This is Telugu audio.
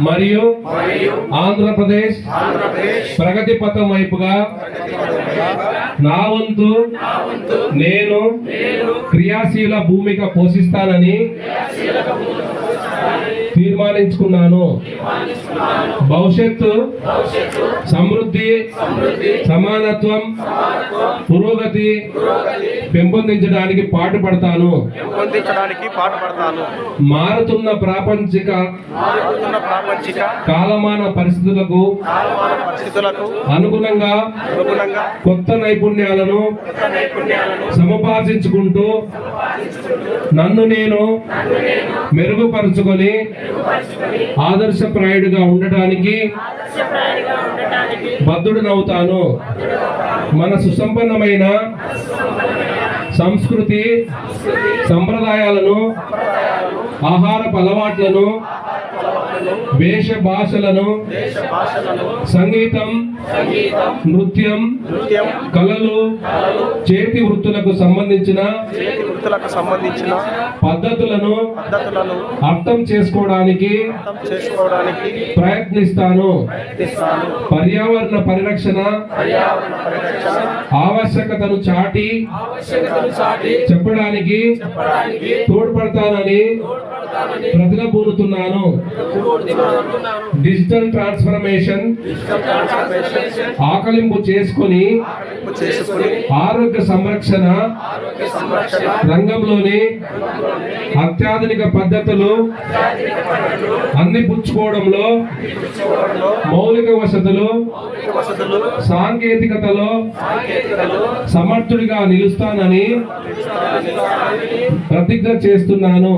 మరియు ఆంధ్రప్రదేశ్ ప్రగతి పథం వైపుగా నా వంతు నేను క్రియాశీల భూమిక పోషిస్తానని తీర్మానించుకున్నాను. భవిష్యత్తు సమృద్ధి సమానత్వం పురోగతి పెంపొందించడానికి పాటుపడతాను. పెంపొందించడానికి పాటుపడతాను. మారుతున్న ప్రాపంచిక మారుతున్న ప్రాపంచిక కాలమాన పరిస్థితులకు కాలమాన పరిస్థితులకు అనుగుణంగా అనుగుణంగా కొత్త నైపుణ్యాలను కొత్త నైపుణ్యాలను సముపార్జించుకుంటూ నన్ను నేను మెరుగుపరుచుకొని ఆదర్శప్రాయుడిగా ఉండటానికి బద్ధుడనవుతాను. మన సుసంపన్నమైన సంస్కృతి సంప్రదాయాలను ఆహారపు అలవాట్లను వేష భాషలను సంగీతం నృత్యం కళలు చేతి వృత్తులకు సంబంధించిన వృత్తులకు సంబంధించిన పద్ధతులను పద్ధతులను అర్థం చేసుకోవడానికి చేసుకోవడానికి ప్రయత్నిస్తాను. పర్యావరణ పరిరక్షణ ఆవశ్యకతను చాటి చెప్పడానికి తోడ్పడతానని ప్రతినబూనుతున్నాను డిజిటల్ ట్రాన్స్ఫర్మేషన్ ఆకలింపు చేసుకొని ఆరోగ్య సంరక్షణ రంగంలోని అత్యాధునిక పద్ధతులు అందిపుచ్చుకోవడంలో మౌలిక వసతులు సాంకేతికతలో సమర్థుడిగా నిలుస్తానని ప్రతిజ్ఞ చేస్తున్నాను.